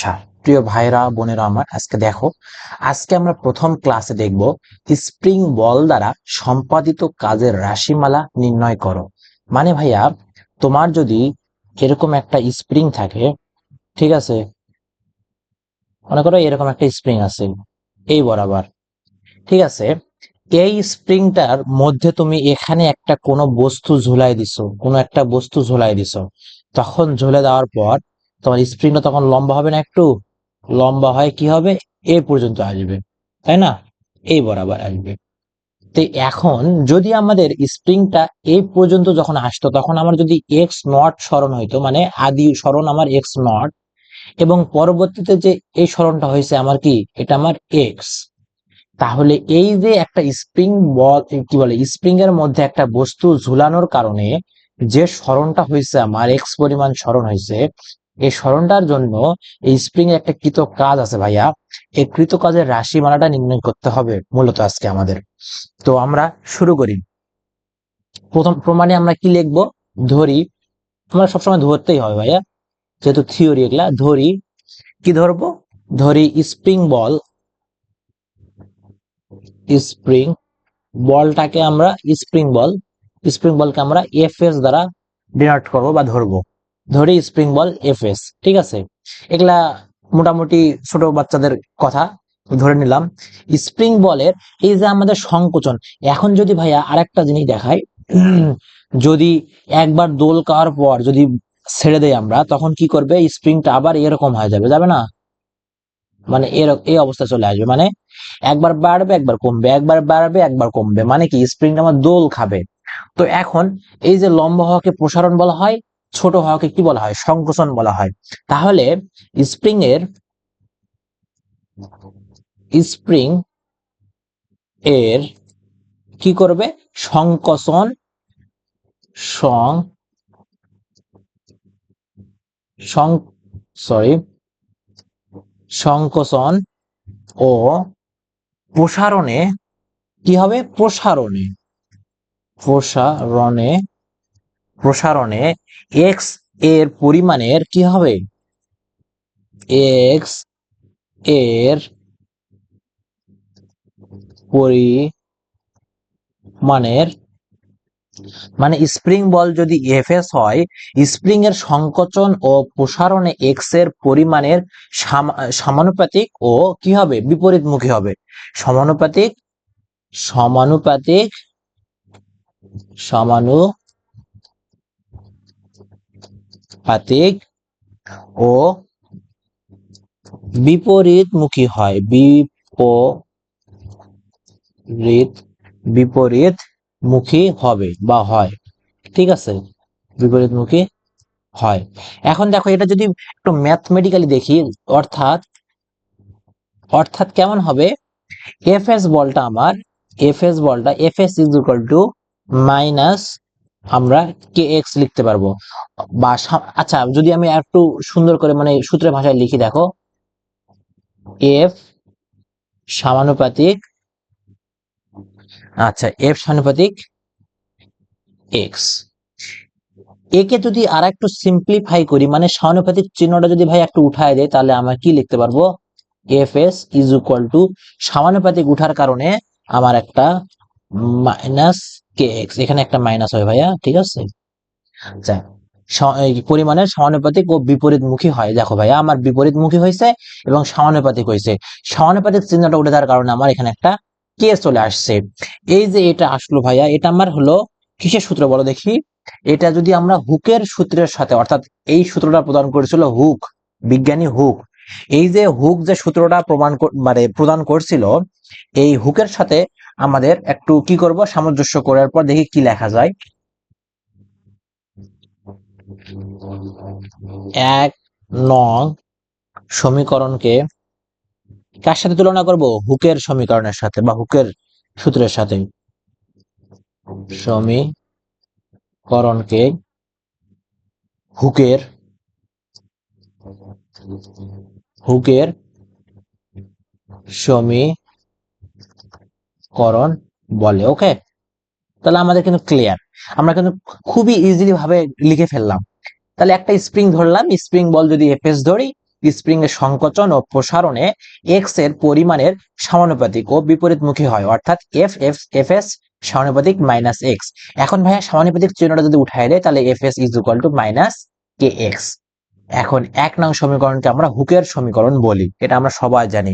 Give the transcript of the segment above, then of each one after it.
আচ্ছা প্রিয় ভাইরা বোনেরা আমার, আজকে দেখো, আজকে আমরা প্রথম ক্লাসে দেখব স্প্রিং বল দ্বারা সম্পাদিত কাজের রাশিমালা নির্ণয় করো। মানে ভাইয়া, তোমার যদি এরকম একটা স্প্রিং থাকে, ঠিক আছে? মনে করো এরকম একটা স্প্রিং আছে, এই বরাবর। ঠিক আছে? এই স্প্রিংটার মধ্যে তুমি এখানে একটা কোনো বস্তু ঝুলাই দিছো, কোনো একটা বস্তু ঝুলাই দিছো। তখন ঝুলে দেওয়ার পর তোমার স্প্রিংটা তখন লম্বা হবে না একটু? লম্বা হয় কি হবে? এ পর্যন্ত আসবে, তাই না? এই বরাবর আসবে। তো এখন যদি আমাদের স্প্রিংটা এই পর্যন্ত যখন আসতো, তখন আমার যদি এক্স নট স্মরণ হইতো মানে আদি স্মরণ আমার এক্স নট এবং পরবর্তীতে যে এই স্মরণটা হয়েছে আমার কি? এটা আমার এক্স তাহলে এই যে একটা স্প্রিং বল কি বলে স্প্রিং এর মধ্যে একটা বস্তু ঝুলানোর কারণে যে স্মরণটা হয়েছে, আমার এক্স পরিমাণ স্মরণ হয়েছে এই স্মরণটার জন্য এই স্প্রিং এর একটা কৃত কাজ আছে ভাইয়া। এই কৃত কাজের রাশিমালাটা নির্ণয় করতে হবে মূলত আজকে আমাদের। তো আমরা শুরু করি। প্রথম প্রমাণে আমরা কি লিখব? ধরি। আমরা সবসময় ধরতেই হবে ভাইয়া। যেহেতু থিওরি এগুলা, ধরি। কি ধরবো? ধরি স্প্রিং বল স্প্রিং বলটাকে আমরা স্প্রিং বল স্প্রিং বলকে আমরা এফ এস দ্বারা ডিনোট করব বা ধরবো। ধরি স্প্রিং বল এফ এস ঠিক আছে? এগুলা মোটামুটি ছোট বাচ্চাদের কথা, ধরে নিলাম। স্প্রিং বলের এই যে আমাদের সংকোচন, এখন যদি ভাইয়া আরেকটা জিনিস দেখাই, যদি একবার দোল খাওয়ার পর যদি ছেড়ে দেয় আমরা, তখন কি করবে? স্প্রিংটা আবার এরকম হয়ে যাবে যাবে না? মানে এর, এই অবস্থা চলে আসবে। মানে একবার বাড়বে, একবার কমবে, একবার বাড়বে, একবার কমবে। মানে কি? স্প্রিংটা আমার দোল খাবে। তো এখন এই যে লম্বা হওয়াকে প্রসারণ বলা হয় ছোট হওয়াকে কি বলা হয়? সংকোচন বলা হয়। তাহলে স্প্রিং এর স্প্রিং এর কি করবে? সংকোচন, সং সং সরি সংকোচন ও প্রসারণে কি হবে? প্রসারণে। প্রসারণে প্রসারণে এক্সের পরিমাণের কি হবে? এক্সের পরিমাণের মানে স্প্রিং বল যদি এফএস হয় স্প্রিং এর সংকোচন ও প্রসারণে এক্সের পরিমাণের সমানুপাতিক ও কি হবে? বিপরীতমুখী হবে। সমানুপাতিক সমানুপাতিক সমানুপাতিক ও বিপরীতমুখী হয়। বিপরীত বিপরীত মুখী হবে বা হয়। ঠিক আছে? বিপরীতমুখী হয়। এখন দেখো এটা যদি একটু ম্যাথমেটিক্যালি দেখি অর্থাৎ অর্থাৎ কেমন হবে? এফ এস বলটা আমার এফ এস বলটা F S is equal to minus আমরা কে এক্স লিখতে পারব। বা আচ্ছা যদি আমি একটু সুন্দর করে মানে সূত্রের ভাষায় লিখি, দেখো। এফ সমানুপাতিক আচ্ছা এফ সমানুপাতিক এক্স একে যদি আর একটু সিম্পলিফাই করি মানে সমানুপাতিক চিহ্নটা যদি ভাই একটু উঠায় দেয়, তাহলে আমরা কি লিখতে পারব? F S is equal to সমানুপাতিক উঠার কারণে আমার একটা মাইনাস কে এক্স এখানে একটা মাইনাস হয় ভাইয়া, ঠিক আছে? আচ্ছা পরিমাণের সমানুপাতিক ও বিপরীতমুখী হয়। দেখো ভাইয়া, আমার বিপরীতমুখী হয়েছে এবং সমানুপাতিক হয়েছে। সমানুপাতিক চিহ্নটা উঠে দেওয়ার কারণে আমার এখানে একটা কে চলে আসছে। এই যে এটা আসলো ভাইয়া, এটা আমার হলো কিসের সূত্র বলো দেখি? এটা যদি আমরা হুকের সূত্রের সাথে, অর্থাৎ এই সূত্রটা প্রদান করেছিল হুক, বিজ্ঞানী হুক। এই যে হুক যে সূত্রটা প্রমাণ মানে প্রদান করছিল, এই হুকের সাথে আমাদের একটু কি করব, সামঞ্জস্য করার পর দেখি কি লেখা যায়। এক নং সমীকরণকে কার সাথে তুলনা করব? হুকের সমীকরণের সাথে বা হুকের সূত্রের সাথে। সমীকরণকে হুকের হুকের সমীকরণ বলে ওকে তাহলে আমাদের কিন্তু ক্লিয়ার আমরা কিন্তু খুবই ইজিলি ভাবে লিখে ফেললাম। তাহলে একটা স্প্রিং ধরলাম স্প্রিং বল যদি এফএস ধরি স্প্রিং এর সংকোচন ও প্রসারণে এক্সের পরিমাণের সমানুপাতিক ও বিপরীতমুখী হয়, অর্থাৎ এফ এফ এফ এস সমানুপাতিক মাইনাস এক্স এখন ভাইয়া সমানুপাতিক চিহ্নটা যদি উঠাই দেয়, তাহলে F S is equal to minus K X এখন এক নং সমীকরণকে আমরা হুকের সমীকরণ বলি, এটা আমরা সবাই জানি।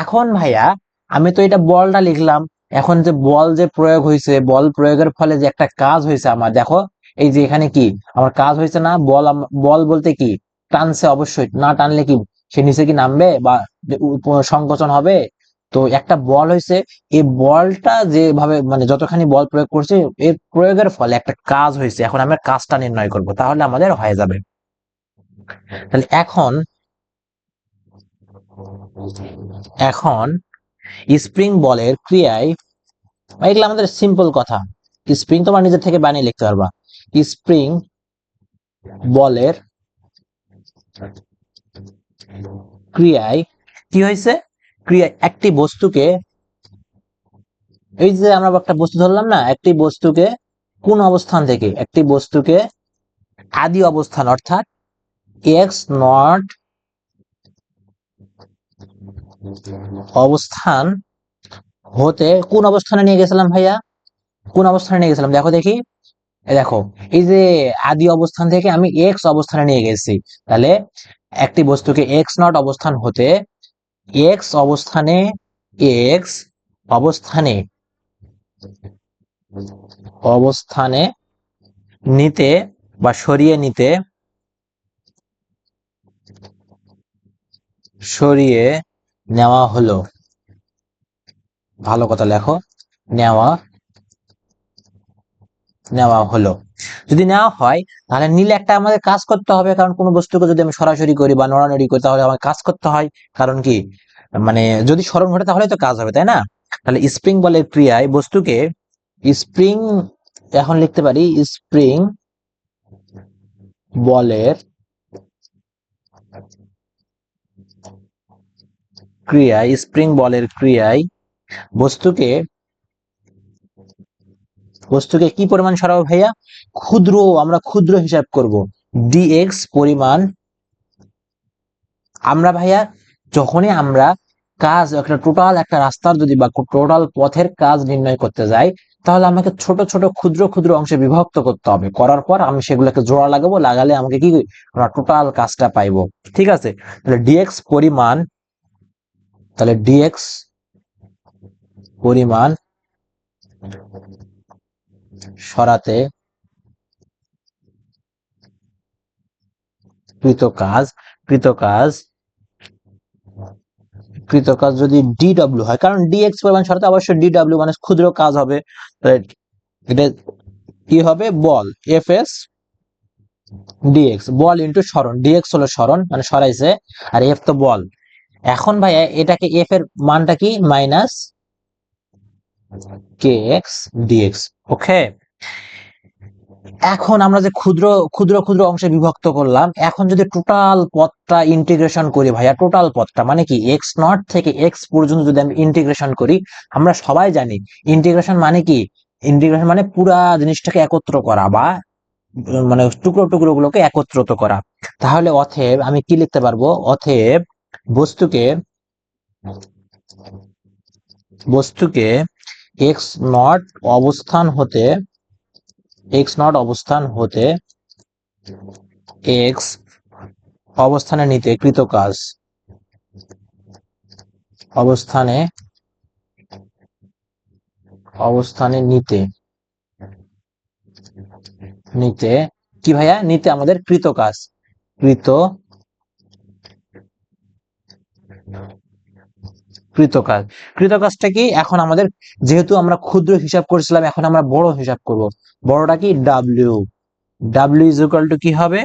এখন ভাইয়া আমি তো এটা বলটা লিখলাম। এখন যে বল যে প্রয়োগ হয়েছে বল প্রয়োগের ফলে যে একটা কাজ হয়েছে আমার, দেখো, এই যে এখানে কি? আমার কাজ হয়েছে না, বল বল বলতে কি? টানছে অবশ্যই, না টানলে কি সে নিচে কি নামবে বা সংকোচন হবে? তো একটা বল হয়েছে এই বলটা যেভাবে মানে যতখানি বল প্রয়োগ করছে এর প্রয়োগের ফলে একটা কাজ হয়েছে এখন আমরা কাজটা নির্ণয় করব, তাহলে আমাদের হয়ে যাবে। তাহলে এখন এখন স্প্রিং বলের ক্রিয়ায়, এগুলো আমাদের সিম্পল কথা। স্প্রিং তোমার নিজের থেকে বানিয়ে লিখতে পারবা। স্প্রিং বলের ক্রিয়ায় কি হয়েছে? ক্রিয়া, একটি বস্তুকে, এই যে আমরা একটা বস্তু ধরলাম না, একটি বস্তুকে কোন অবস্থান থেকে? একটি বস্তুকে আদি অবস্থান, অর্থাৎ এক্স নট অবস্থান হতে কোন অবস্থানে নিয়ে গেছিলাম ভাইয়া? কোন অবস্থানে নিয়ে গেছিলাম? দেখো দেখি। দেখো, এই যে আদি অবস্থান থেকে আমি এক্স অবস্থানে নিয়ে গেছি, তাহলে একটি বস্তুকে এক্স নট অবস্থান হতে এক্স অবস্থানে এক্স অবস্থানে অবস্থানে নিতে বা সরিয়ে নিতে, সরিয়ে নেওয়া হলো। ভালো কথা লেখো। নেওয়া নেওয়া হলো। যদি নেওয়া হয়, তাহলে নিলে একটা আমাদের কাজ করতে হবে, কারণ কোনো বস্তুকে যদি আমি সরাসরি করি বা নড়ানড়ি করি, তাহলে আমার কাজ করতে হয়। কারণ কি? মানে যদি স্মরণ ঘটে, তাহলে তো কাজ হবে, তাই না? তাহলে স্প্রিং বলের ক্রিয়ায় বস্তুকে স্প্রিং, এখন লিখতে পারি, স্প্রিং বলের ক্রিয়ায়, স্প্রিং বলের ক্রিয়ায় বস্তুকে বস্তুকে কি পরিমাণ সরাবো ভাইয়া? ক্ষুদ্র, আমরা ক্ষুদ্র হিসাব করব। ডিএক্স পরিমাণ, আমরা ভাইয়া যখনই আমরা কাজ, একটা টোটাল একটা রাস্তার যদি বা টোটাল পথের কাজ নির্ণয় করতে যাই, তাহলে আমাকে ছোট ছোট, ক্ষুদ্র ক্ষুদ্র অংশে বিভক্ত করতে হবে। করার পর আমি সেগুলোকে জোড়া লাগাবো, লাগালে আমাকে কি টোটাল কাজটা পাইবো। ঠিক আছে? তাহলে ডিএক্স পরিমাণ তাহলে ডিএক্স পরিমাণ সরাতে কৃত কাজ কৃত কাজ কৃত কাজ যদি ডিডব্লিউ হয়, কারণ ডিএক্স পরিমাণ সরাতে অবশ্যই ডিডব্লিউ মানে ক্ষুদ্র কাজ হবে। এটা কি হবে? বল এফ এস ডিএক্স বল ইন্টু সরণ ডিএক্স হলো সরণ মানে সরাইছে, আর এফ তো বল। এখন ভাইয়া এটাকে এফ এর মানটা কি? Minus K X DX okay এখন আমরা যে ক্ষুদ্র ক্ষুদ্র ক্ষুদ্র অংশে বিভক্ত করলাম, এখন যদি টোটাল পথটা ইন্টিগ্রেশন করি ভাইয়া টোটাল পথটা মানে কি এক্স নট থেকে এক্স পর্যন্ত যদি আমি ইন্টিগ্রেশন করি, আমরা সবাই জানি ইন্টিগ্রেশন মানে কি? ইন্টিগ্রেশন মানে পুরা জিনিসটাকে একত্র করা বা মানে টুকরো টুকরো গুলোকে একত্রিত করা। তাহলে অথেব আমি কি লিখতে পারব? অথেব বস্তুকে বস্তুকে এক্স নট অবস্থান হতে এক্স নট অবস্থান হতে এক্স অবস্থানে নিতে কৃত অবস্থানে অবস্থানে নিতে নিতে কি ভাইয়া? নিতে আমাদের কৃত কাজ কৃত কৃত কাজ কৃত কাজটা কি? এখন আমাদের যেহেতু আমরা ক্ষুদ্র হিসাব করেছিলাম, এখন আমরা বড় হিসাব করব। বড়টা কি? W W is equal to কি হবে?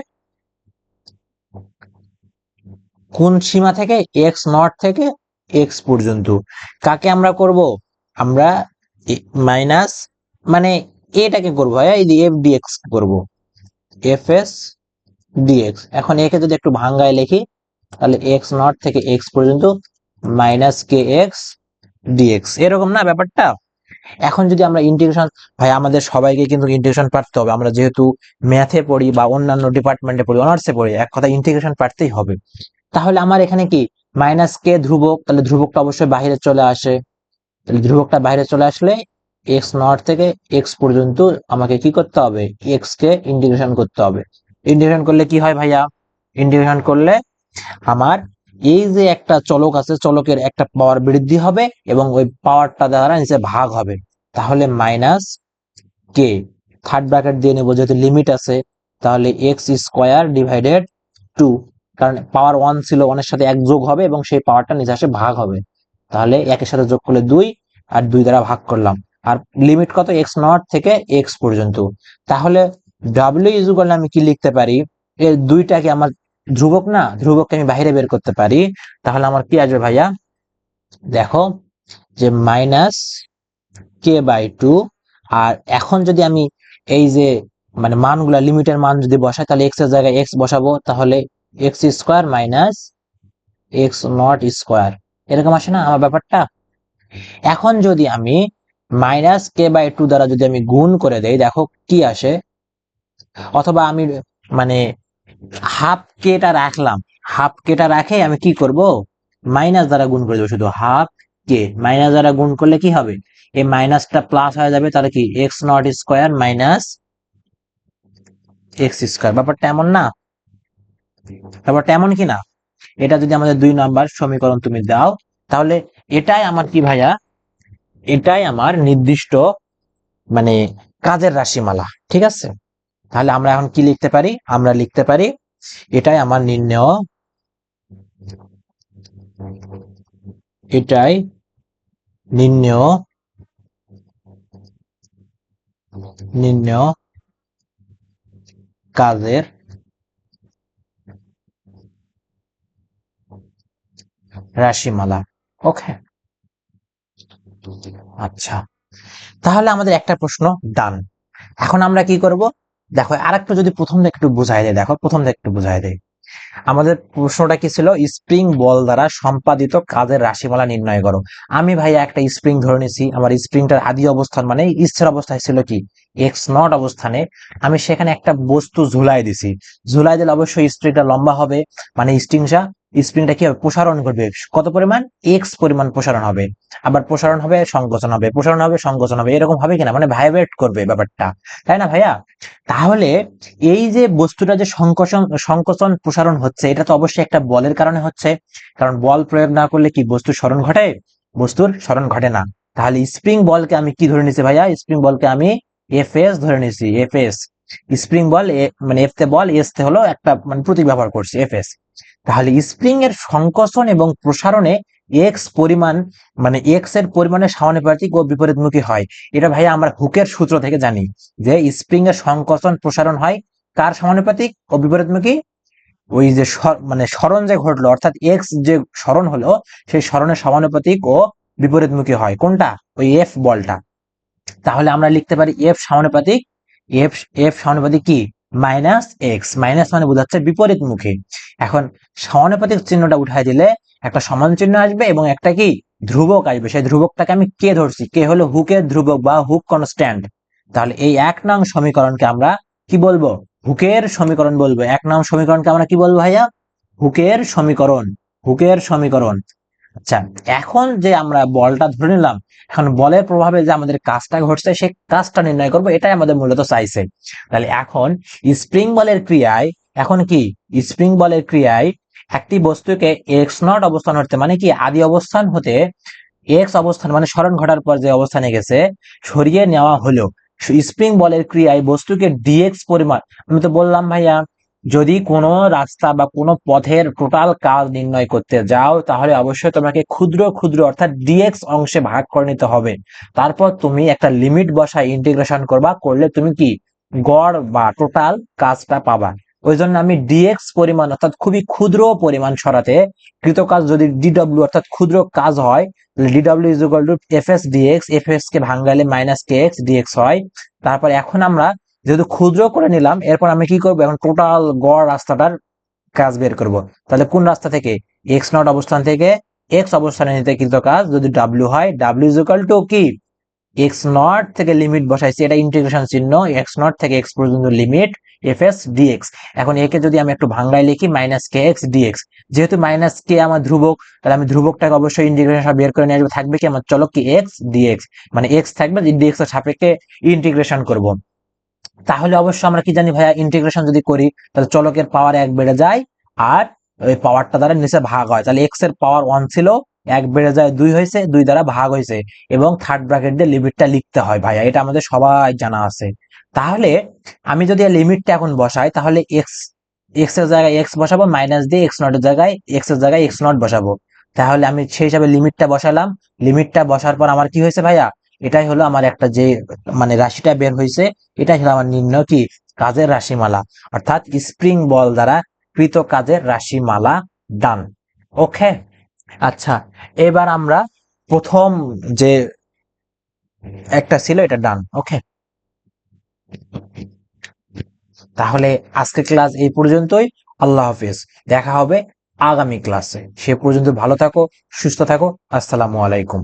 কোন সীমা থেকে? এক্স নট থেকে এক্স পর্যন্ত। কাকে আমরা করব? আমরা মাইনাস মানে এটাকে করব ভাইয়া এই এফ ডিএক্স করব। এফ এস ডিএক্স এখন একে যদি একটু ভাঙ্গায় লিখি তাহলে এক্স নট থেকে এক্স পর্যন্ত মাইনাস কে এক্স ডিএক্স এরকম না ব্যাপারটা? এখন যদি আমরা ইন্টিগ্রেশন ভাই, আমাদের সবাইকে কিন্তু ইন্টিগ্রেশন পারতে হবে। আমরা যেহেতু ম্যাথে পড়ি বা অন্যান্য ডিপার্টমেন্টে পড়ি অনার্সে পড়ি, এক কথা ইন্টিগ্রেশন পারতেই হবে। তাহলে আমার এখানে কি? মাইনাস কে ধ্রুবক, তাহলে ধ্রুবকটা অবশ্যই বাইরে চলে আসে। তাহলে ধ্রুবকটা বাইরে চলে আসলে এক্স নট থেকে এক্স পর্যন্ত আমাকে কি করতে হবে? এক্স কে ইন্টিগ্রেশন করতে হবে। ইন্টিগ্রেশন করলে কি হয় ভাইয়া? ইন্টিগ্রেশন করলে আমার এই যে একটা চলক আছে, চলকের একটা পাওয়ার বৃদ্ধি হবে এবং ওই পাওয়ারটা দ্বারা নিচে ভাগ হবে। তাহলে মাইনাস কে থার্ড ব্র্যাকেট দিয়ে নেব, যেহেতু লিমিট আছে, তাহলে এক্স স্কোয়ার ডিভাইডেড টু কারণ পাওয়ার ওয়ান ছিল ওয়ানের সাথে এক যোগ হবে এবং সেই পাওয়ারটা নিচে আসে ভাগ হবে। তাহলে একের সাথে যোগ করলে দুই আর দুই দ্বারা ভাগ করলাম। আর লিমিট কত? এক্স নট থেকে এক্স পর্যন্ত। তাহলে ডাব্লিউ ইজ করলে আমি কি লিখতে পারি? এর দুইটাকে আমার ধ্রুবক না, ধ্রুবককে আমি বাইরে বের করতে পারি। তাহলে আমার কি আসবে ভাইয়া? দেখো, যে মাইনাস কে বাই টু আর এখন যদি আমি এই যে মানে মানগুলা লিমিটের মান যদি বসাই, তাহলে এক্সের জায়গায় এক্স বসাবো, তাহলে X square minus X naught square এরকম আসে না আমার ব্যাপারটা? এখন যদি আমি মাইনাস কে বাই টু দ্বারা যদি আমি গুণ করে দেই, দেখো কি আসে? অথবা আমি মানে হাফ কেটা রাখলাম। হাফ কেটা রাখে আমি কি করব? মাইনাস দ্বারা গুণ করে দেবো শুধু হাফ কে। মাইনাস দ্বারা গুণ করলে কি হবে? এই মাইনাসটা প্লাস হয়ে যাবে তাহলে কি? X naught square minus X square ব্যাপারটা এমন না। ব্যাপারটা এমন কি না? এটা যদি আমাদের দুই নাম্বার সমীকরণ তুমি দাও, তাহলে এটাই আমার কি ভাইয়া? এটাই আমার নির্দিষ্ট মানে কাজের রাশিমালা। ঠিক আছে? তাহলে আমরা এখন কি লিখতে পারি? আমরা লিখতে পারি, এটাই আমার নির্ণয়। এটাই নির্ণয়। নির্ণয় কাজের রাশিমালা। ওকে। আচ্ছা। তাহলে আমাদের একটা প্রশ্ন ডান। এখন আমরা কি করব? দেখো আর একটু যদি প্রথম থেকে একটু বুঝাই দেয় দেখো, প্রথম থেকে একটু বুঝাই দেয় আমাদের প্রশ্নটা কি ছিল? স্প্রিং বল দ্বারা সম্পাদিত কাজের রাশিমালা নির্ণয় করো। আমি ভাই একটা স্প্রিং ধরে নিছি, আমার স্প্রিংটার আদি অবস্থান মানে স্থির অবস্থায় ছিল কি? এক্স নট অবস্থানে। আমি সেখানে একটা বস্তু ঝুলাই দিছি। ঝুলাই দিলে অবশ্যই স্প্রিংটা লম্বা হবে মানে স্প্রিংটা স্প্রিংটা কি হবে? প্রসারণ করবে। কত পরিমাণ? এক্স পরিমাণ প্রসারণ হবে। আবার প্রসারণ হবে, সংকোচন হবে। প্রসারণ হবে, সংকোচন হবে। এরকম হবে কিনা? মানে ভাইব্রেট করবে ব্যাপারটা। তাই না ভাইয়া? তাহলে এই যে বস্তুটা যে সংকোচন সংকোচন প্রসারণ হচ্ছে, এটা তো অবশ্যই একটা বলের কারণে হচ্ছে। কারণ বল প্রয়োগ না করলে কি বস্তুর স্মরণ ঘটে? বস্তুর স্মরণ ঘটে না। তাহলে স্প্রিং বলকে আমি কি ধরে নিছি ভাইয়া? স্প্রিং বলকে আমি এফ এস ধরে নিছি। এফ এস স্প্রিং বল মানে এফ তে বল এস তে হলো একটা মানে প্রতীক ব্যবহার করছি এফ এস তাহলে স্প্রিং এর সংকোচন এবং প্রসারণে এক্স পরিমাণ মানে এক্সের পরিমাণে সমানুপাতিক ও বিপরীতমুখী হয়। এটা ভাই আমরা হুকের সূত্র থেকে জানি যে স্প্রিং এর সংকোচন প্রসারণ হয় কার সমানুপাতিক ও বিপরীতমুখী? ওই যে মানে স্মরণ যে ঘটলো, অর্থাৎ এক্স যে স্মরণ হলো, সেই স্মরণের সমানুপাতিক ও বিপরীতমুখী হয়। কোনটা? ওই এফ বলটা। তাহলে আমরা লিখতে পারি এফ সমানুপাতিক। এফ এফ সমানুপাতিক কি? মাইনাস এক্স মাইনাস মানে বোঝাচ্ছে বিপরীত মুখী এখন সমানুপাতিক চিহ্নটা উঠাই দিলে একটা সমান চিহ্ন আসবে এবং একটা কি? ধ্রুবক আসবে। সেই ধ্রুবকটাকে আমি কে ধরছি? কে হলো হুকের ধ্রুবক বা হুক কনস্ট্যান্ট? তাহলে এই এক নং সমীকরণকে আমরা কি বলব? হুকের সমীকরণ বলব। এক নং সমীকরণকে আমরা কি বলব ভাইয়া? হুকের সমীকরণ। হুকের সমীকরণ। আচ্ছা এখন যে আমরা বলটা ধরে নিলাম, এখন বলের প্রভাবে যে আমাদের কাজটা ঘটছে সেই কাজটা নির্ণয় করব, এটাই আমাদের মূলত চাইছে। তাহলে এখন স্প্রিং বলের ক্রিয়ায়, এখন কি? স্প্রিং বলের ক্রিয়ায় একটি বস্তুকে এক্স নট অবস্থান হতে মানে কি? আদি অবস্থান হতে এক্স অবস্থান মানে স্মরণ ঘটার পর যে অবস্থানে গেছে সরিয়ে নেওয়া হলো। স্প্রিং বলের ক্রিয়ায় বস্তুকে ডিএক্স পরিমাণ, আমি তো বললাম ভাইয়া যদি কোনো রাস্তা বা কোনো পথের টোটাল কাজ নির্ণয় করতে যাও, তাহলে অবশ্যই তোমাকে ক্ষুদ্র ক্ষুদ্র অর্থাৎ ডিএক্স অংশে ভাগ করে নিতে হবে। তারপর তুমি একটা লিমিট বসায় ইন্টিগ্রেশন করবা, করলে তুমি কি? গড় বা টোটাল কাজটা পাবা। ওই জন্য আমি ডিএক্স পরিমাণ অর্থাৎ খুবই ক্ষুদ্র পরিমাণ সরাতে কৃত কাজ যদি ডিডব্লিউ অর্থাৎ ক্ষুদ্র কাজ হয় D W is equal to F S D X F S K ভাঙ্গালে minus K X D X হয়। তারপর এখন আমরা যেহেতু ক্ষুদ্র করে নিলাম, এরপর আমি কি করব? এখন টোটাল গড় রাস্তাটার কাজ বের করব। তাহলে কোন রাস্তা থেকে? এক্স নট অবস্থান থেকে এক্স অবস্থানে নিতে কৃত কাজ যদি ডাব্লিউ হয় ডাব্লিউ ইজ ইকুয়াল টু কি? এক্স নট থেকে লিমিট বসাইছি, এটা ইন্টিগ্রেশন চিহ্ন এক্স নট থেকে এক্স পর্যন্ত limit F S D X এখন একে যদি আমি একটু ভাঙ্গায় লিখি minus K X D X যেহেতু মাইনাস কে আমার ধ্রুবক, তাহলে আমি ধ্রুবকটাকে অবশ্যই ইন্টিগ্রেশন বের করে নিয়ে আসব। থাকবে কি আমার, চলো কি এক্স ডিএক্স মানে এক্স থাকবে ডিএক্স এর সাপেক্ষে ইন্টিগ্রেশন করব। তাহলে অবশ্য আমরা কি জানি ভাইয়া ইন্টিগ্রেশন যদি করি, তাহলে চলকের পাওয়ার এক বেড়ে যায় আর ওই পাওয়ারটা দ্বারা নিচে ভাগ হয়। তাহলে এক্সের পাওয়ার ওয়ান ছিল, এক বেড়ে যায় দুই হয়েছে, দুই দ্বারা ভাগ হয়েছে এবং থার্ড ব্র্যাকেট দিয়ে লিমিটটা লিখতে হয় ভাইয়া, এটা আমাদের সবাই জানা আছে। তাহলে আমি যদি লিমিটটা এখন বসাই, তাহলে এক্স এক্সের জায়গায় এক্স বসাবো মাইনাস দিয়ে এক্স নটের জায়গায় এক্সের জায়গায় এক্স নট বসাবো। তাহলে আমি সেই হিসাবে লিমিটটা বসালাম। লিমিটটা বসার পর আমার কি হয়েছে ভাইয়া? এটাই হলো আমার একটা যে মানে রাশিটা বের হয়েছে, এটাই হলো আমার নির্ণয় কি? কাজের রাশিমালা। অর্থাৎ স্প্রিং বল দ্বারা কৃত কাজের রাশিমালা ডান। ওকে? আচ্ছা এবার আমরা প্রথম যে একটা ছিল এটা ডান। ওকে? তাহলে আজকে ক্লাস এই পর্যন্তই। আল্লাহ হাফিজ। দেখা হবে আগামী ক্লাসে। সে পর্যন্ত ভালো থাকো, সুস্থ থাকো। আসসালামু আলাইকুম।